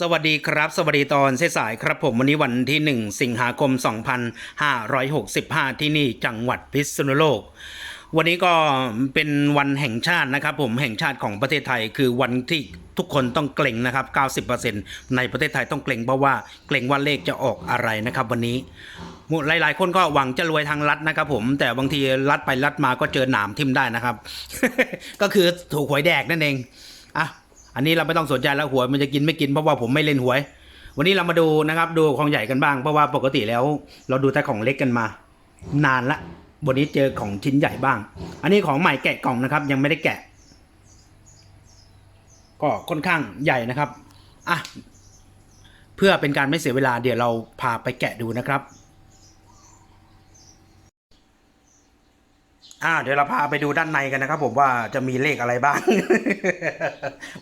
สวัสดีครับ สวัสดีตอนสายครับผมวันนี้วันที่ 1 สิงหาคม 2565 ที่นี่จังหวัดพิษณุโลก วันนี้ก็เป็นวันแห่งชาตินะครับ ผมแห่งชาติของประเทศไทยคือวันที่ทุกคนต้องเกรงนะครับ 90%ในประเทศไทยต้องเกรงเพราะว่าเกรงว่าเลขจะออกอะไรนะครับ วันนี้หลาย ๆ คนก็หวังจะรวยทางรัฐนะครับ ผมแต่บางทีรัฐไปรัฐมาก็เจอหนามทิ่มได้นะครับ ก็คือถูกหวยแดกนั่นเองอะ อันนี้เราไม่ต้องสนใจแล้วหวยมันจะกินไม่กินเพราะว่าผมไม่เล่นหวย วันนี้เรามาดูนะครับ ดูของใหญ่กันบ้างเพราะว่าปกติแล้ว เราดูแต่ของเล็กกันมา นานละวันนี้เจอของชิ้นใหญ่บ้าง อันนี้ของใหม่แกะกล่องนะครับ ยังไม่ได้แกะ ก็ค่อนข้างใหญ่นะครับอะเพื่อเป็นการไม่เสียเวลาเดี๋ยวเราพาไปแกะดูนะครับ อ่าเดี๋ยวเราพาไปดูด้านในกันนะครับ ผมว่าจะมีเลขอะไรบ้าง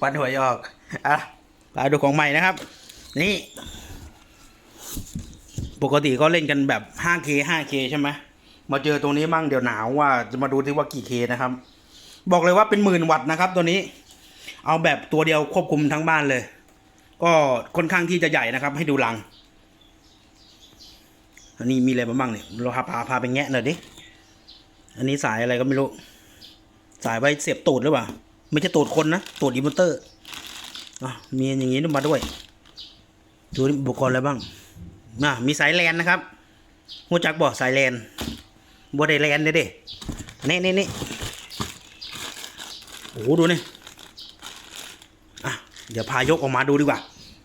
วันหวยออกอะพาดูของใหม่นะครับ นี่ ปกติก็เล่นกันแบบ 5K 5K ใช่ไหมมาเจอตรงนี้มั่งเดี๋ยวหนาวว่าจะมาดูที่ว่ากี่ K นะครับ บอกเลยว่าเป็นหมื่นวัตต์นะครับ ตัวนี้ เอาแบบตัวเดียวควบคุมทั้งบ้านเลย ก็ค่อนข้างที่จะใหญ่นะครับ ให้ดูหลังอันนี้มีอะไรบ้างเนี่ยเราพาพาพาไปแงะหน่อยดิ อันนี้สายอะไรก็ไม่รู้ สายไว้เสียบตูดหรือเปล่า ไม่ใช่ตูดคนนะ ตูดอินเวอร์เตอร์อะมีอย่างนี้มาด้วยดูอุปกรณ์อะไรบ้างอะมีสายแลนนะครับหูจักบอกสายแลนบัวได้แลนเด้เด้นี่นี่นี่โอ้โหดูนี่อะเดี๋ยวพายกออกมาดูดีกว่า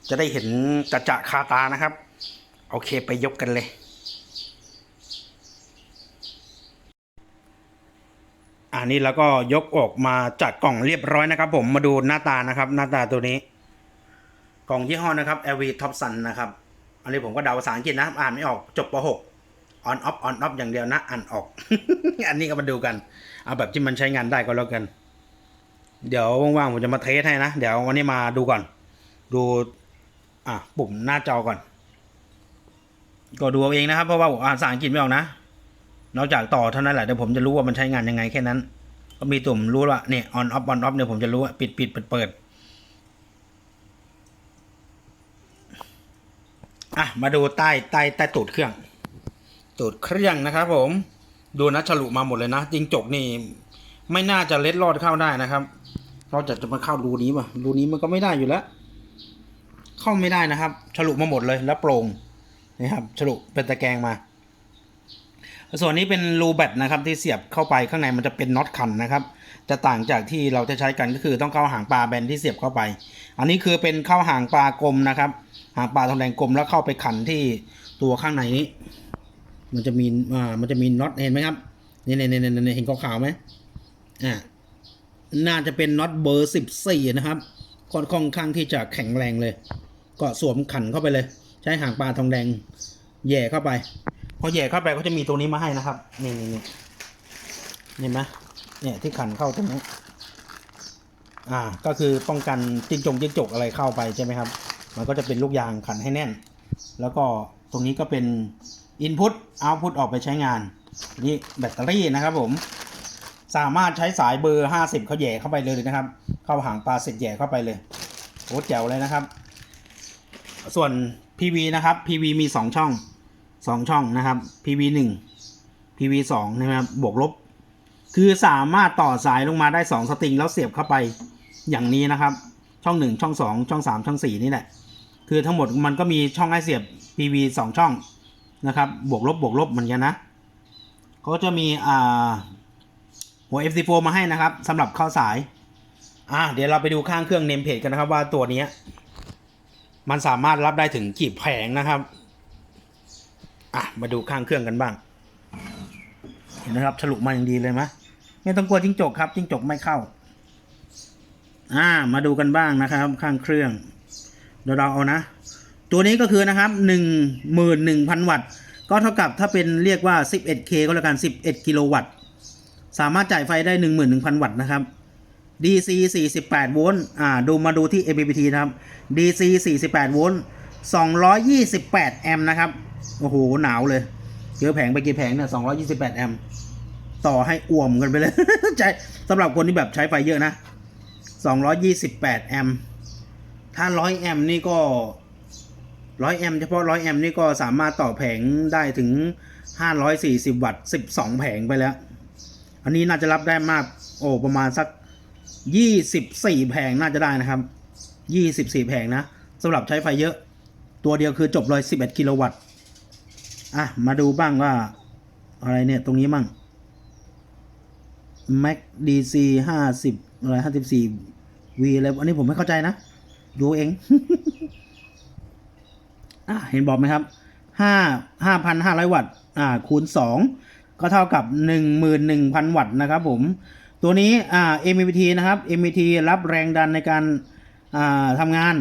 จะได้เห็นจัจะคาตานะครับ โอเคไปยกกันเลย อันนี้แล้วก็ยกออกมาจากกล่องเรียบร้อยนะครับ ผมมาดูหน้าตานะครับ หน้าตาตัวนี้ กล่องยี่ห้อนะครับ LV Top Sun นะครับ อันนี้ผมก็เดาภาษาอังกฤษนะอ่านไม่ออกจบป .6 on off on off อย่างเดียวนะอ่านออก อันนี้ก็มาดูกัน เอาแบบที่มันใช้งานได้ก็แล้วกัน เดี๋ยวว่างๆผมจะมาเทสให้นะ เดี๋ยววันนี้มาดูก่อน ดู อะปุ่มหน้าจอก่อน ก็ดูเอาเองนะครับ เพราะว่าผมอ่านภาษาอังกฤษไม่ออกนะ นอกจากต่อเท่านั้นแหละเดี๋ยวผมจะรู้ว่ามันใช้งานยังไงแค่นั้น ก็มีตุ่มรู้ว่าเนี่ย on off on off เนี่ยผมจะรู้ว่าปิดปิดเปิดเปิดอะมาดูใต้ใต้ใต้ตูดเครื่อง ตูดเครื่องนะครับผมดูนะฉลุมาหมดเลยนะจิงจกนี่ไม่น่าจะเล็ดรอดเข้าได้นะครับนอกจากจะมาเข้ารูนี้ป่ะรูนี้มันก็ไม่ได้อยู่แล้ว เข้าไม่ได้นะครับ ฉลุมาหมดเลยแล้วโปร่งนะครับ ฉลุเป็นตะแกรงมา ส่วนนี้เป็นรูแบตนะครับที่เสียบเข้าไปข้างในมันจะเป็นน็อตขันนะครับ จะต่างจากที่เราจะใช้กันก็คือต้องเข้าหางปลาแบนที่เสียบเข้าไป อันนี้คือเป็นเข้าหางปลากลมนะครับ หางปลาทองแดงกลมแล้วเข้าไปขันที่ตัวข้างในนี้ มันจะมีอ่ามันจะมีน็อตเห็นไหมครับนี่นี่นี่นี่เห็นขาวๆไหมอ่าน่าจะเป็นน็อตเบอร์สิบสี่นะครับค่อนค่อนข้างที่จะแข็งแรงเลย ก็สวมขันเข้าไปเลย ใช้หางปลาทองแดงแย่เข้าไป พอแย่เข้าไปก็จะมีตัวนี้มาให้นะครับ นี่นี่นี่เห็นไหมเนี่ยที่ขันเข้าตรงนี้ อ่า ก็คือป้องกันจิ้งจงจิ้งจกอะไรเข้าไปใช่ไหมครับ มันก็จะเป็นลูกยางขันให้แน่น แล้วก็ตรงนี้ก็เป็น Input Output ออกไปใช้งาน นี่แบตเตอรี่นะครับผมสามารถใช้สายเบอร์ 50 เขาแย่เข้าไปเลยนะครับ เข้าหางปลาเสร็จแย่เข้าไปเลยโอ้แจ๋วเลยนะครับ ส่วน PV นะครับ PV มี 2 ช่อง 2ช่องนะครับ PV 1 PV 2นะครับ บวกลบ คือสามารถต่อสายลงมาได้2สตริงแล้วเสียบเข้าไปอย่างนี้นะครับ ช่อง1ช่อง2ช่อง3ช่อง4นี่แหละ คือทั้งหมดมันก็มีช่องให้เสียบ PV 2ช่องนะครับ บวกลบบวกลบเหมือนกันนะเขาก็จะมีอ่าหัว FC4 มาให้นะครับสำหรับเข้าสาย อะเดี๋ยวเราไปดูข้างเครื่องเนมเพจกันนะครับว่าตัวนี้ มันสามารถรับได้ถึงกี่แผงนะครับ อะมาดูข้างเครื่องกันบ้าง เห็นนะครับฉลุมาอย่างดีเลยไหมไม่ต้องกลัวจิ้งจกครับจิ้งจกไม่เข้า อ่า มาดูกันบ้างนะครับ ข้างเครื่องเดี๋ยวเราเอานะ ตัวนี้ก็คือนะครับหนึ่งหมื่นหนึ่งพันวัตต์ ก็เท่ากับถ้าเป็นเรียกว่า 11K ก็แล้วกัน 11 กิโลวัตต์ สามารถจ่ายไฟได้ 11,000 วัตต์นะครับ DC 48 โวลต์ อ่า ดูมาดูที่ MPPT นะครับ DC 48 โวลต์ 228 แอมป์นะครับ โอ้โห หนาวเลยเจอแผงไปกี่แผงเนี่ย228 แอมป์ต่อให้อ่วมกันไปเลยใจสำหรับคนที่แบบใช้ไฟเยอะนะ 228 แอมป์ถ้าร้อยแอมป์นี่ก็ร้อยแอมป์เฉพาะร้อยแอมป์นี่ก็สามารถต่อแผงได้ถึงห้าร้อยสี่สิบวัตต์สิบสองแผงไปแล้ว อันนี้น่าจะรับได้มาก โอ้ ประมาณสักยี่สิบสี่แผงน่าจะได้นะครับยี่สิบสี่แผงนะสำหรับใช้ไฟเยอะ ตัวเดียวคือจบเลยสิบเอ็ดกิโลวัตต์ อะ มาดูบ้างว่า อะไรเนี่ย ตรงนี้มั่ง Mac DC ห้าสิบอะไรห้าสิบสี่ V อะไรอันนี้ผมไม่เข้าใจนะ ดูเอง อะ เห็นบอกไหมครับห้าห้าพันห้าร้อยวัตต์ อ่า คูณสองก็เท่ากับหนึ่งหมื่นหนึ่งพันวัตต์นะครับผม ตัวนี้ อ่า MPT นะครับ MPT รับแรงดันในการ อ่าทำงาน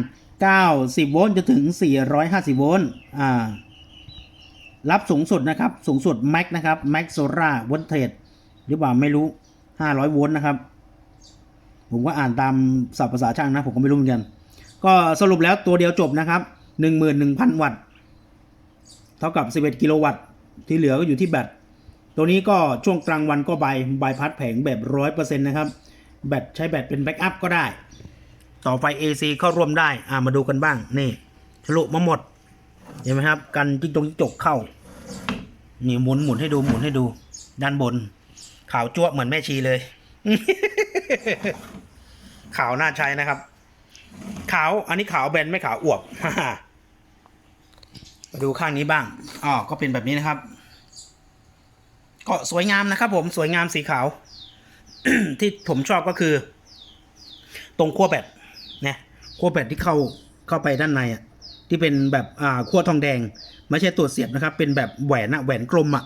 90 โวลต์จนถึง 450 โวลต์อ่ารับสูงสุดนะครับ สูงสุด Max นะครับ Max Solar Voltage หรือเปล่าไม่รู้ 500 โวลต์นะครับ ผมก็อ่านตามศัพท์ภาษาช่างนะ ผมก็ไม่รู้เหมือนกัน ก็สรุปแล้วตัวเดียวจบนะครับ 11,000 วัตต์ เท่ากับ 11 กิโลวัตต์ ที่เหลือก็อยู่ที่แบต ตัวนี้ก็ช่วงกลางวันก็ใบายบพัดแผงแบบ 100%นะครับ แบตใช้แบตเป็นแบ็กอัพก็ได้ ต่อไฟ AC เข้าร่วมได้ อ่ามาดูกันบ้าง นี่ทะลุมาหมด เห็นไหมครับ กันจิ้งจงจิ้งจกเข้า นี่หมุนหมุนให้ดูหมุนให้ดู ด้านบน ขาวจั่วเหมือนแม่ชีเลย ขาวน่าใช้นะครับ ขาว อันนี้ขาวแบนไม่ขาวอวบมาดูข้างนี้บ้าง อ๋อ ก็เป็นแบบนี้นะครับ ก็สวยงามนะครับ ผม สวยงามสีขาว ที่ผมชอบก็คือ ตรงขั้วแบตเนี่ยขั้วแบตที่เข้าเข้าไปด้านในอะที่เป็นแบบอ่าขั้วทองแดง ไม่ใช่ตัวเสียบนะครับ เป็นแบบแหวนอะแหวนกลมอะ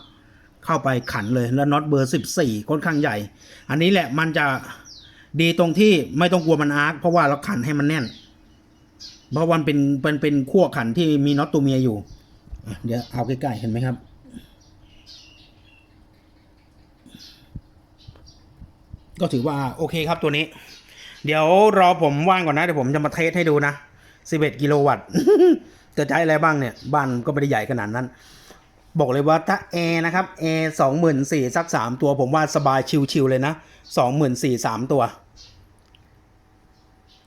เข้าไปขันเลยแล้วน็อตเบอร์สิบสี่ค่อนข้างใหญ่ อันนี้แหละมันจะดีตรงที่ไม่ต้องกลัวมันอาร์คเพราะว่าเราขันให้มันแน่น เพราะวันเป็นเป็นเป็นขั้วขันที่มีน็อตตัวเมียอยู่ เดี๋ยวเอาใกล้ๆเห็นไหมครับก็ถือว่าโอเคครับตัวนี้ เดี๋ยวรอผมว่างก่อนนะ เดี๋ยวผมจะมาเทสให้ดูนะ 11 กิโลวัตต์จะใช้อะไรบ้างเนี่ย บ้านก็ไม่ได้ใหญ่ขนาดนั้น บอกเลยว่าถ้าแอร์นะครับแอร์สองหมื่นสี่สักสามตัว ผมว่าสบายชิวๆเลยนะสองหมื่นสี่สามตัว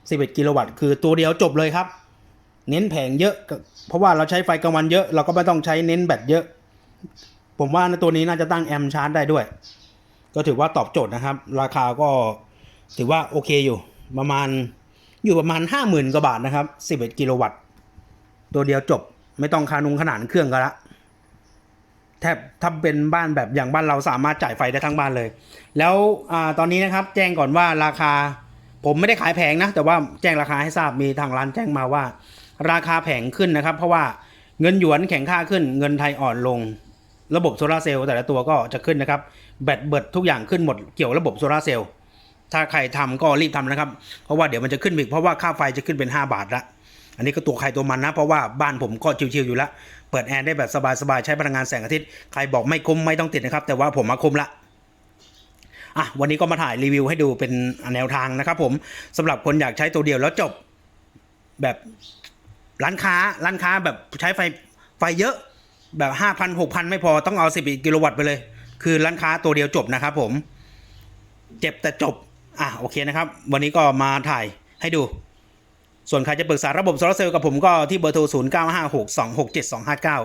11 กิโลวัตต์คือตัวเดียวจบเลยครับ เน้นแผงเยอะ เพราะว่าเราใช้ไฟกลางวันเยอะ เราก็ไม่ต้องใช้เน้นแบตเยอะ ผมว่าในตัวนี้น่าจะตั้งแอมป์ชาร์จได้ด้วย ก็ถือว่าตอบโจทย์นะครับ ราคาก็ ถือว่าโอเคอยู่ประมาณอยู่ประมาณห้าหมื่นกว่าบาทนะครับสิบเอ็ดกิโลวัตต์ ตัวเดียวจบไม่ต้องคานุงขนานเครื่องกันละแทบถ้าเป็นบ้านแบบอย่างบ้านเราสามารถจ่ายไฟได้ทั้งบ้านเลย แล้วอตอนนี้นะครับแจ้งก่อนว่าราคาผมไม่ได้ขายแพงนะ แต่ว่าแจ้งราคาให้ทราบมีทางร้านแจ้งมาว่า ราคาแพงขึ้นนะครับ เพราะว่าเงินหยวนแข็งค่าขึ้น เงินไทยอ่อนลง ระบบโซลาเซลล์แต่ละตัวก็จะขึ้นนะครับ แบตเบิดทุกอย่างขึ้นหมดเกี่ยวระบบโซลาเซลล์ ถ้าใครทำก็รีบทำนะครับ เพราะว่าเดี๋ยวมันจะขึ้นอีกเพราะว่าค่าไฟจะขึ้นเป็น 5 บาทละอันนี้ก็ตัวใครตัวมันนะ เพราะว่าบ้านผมก็ชิวๆอยู่แล้วเปิดแอร์ได้แบบสบายๆใช้พลังงานแสงอาทิตย์ใครบอกไม่คุ้มไม่ต้องติดนะครับ แต่ว่าผมมาคุ้มละอะวันนี้ก็มาถ่ายรีวิวให้ดูเป็นแนวทางนะครับ ผมสำหรับคนอยากใช้ตัวเดียวแล้วจบแบบร้านค้าร้านค้าแบบใช้ไฟไฟเยอะแบบห้าพันหกพันไม่พอต้องเอาสิบกิโลวัตต์ไปเลย คือร้านค้าตัวเดียวจบนะครับผม เจ็บแต่จบ อะโอเคนะครับ วันนี้ก็มาถ่ายให้ดู ส่วนใครจะปรึกษาระบบโซลาร์เซลล์กับผมก็ที่เบอร์โทร 0 9 5 6 2 6 7 2 5 9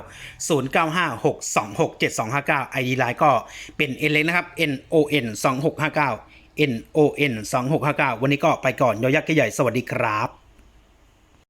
0 9 5 6 2 6 7 2 5 9 ID ไลน์ก็เป็น N เล็กนะครับ N O N 2 6 5 9 N O N 2 6 5 9 วันนี้ก็ไปก่อนยอยักษ์ใหญ่ สวัสดีครับ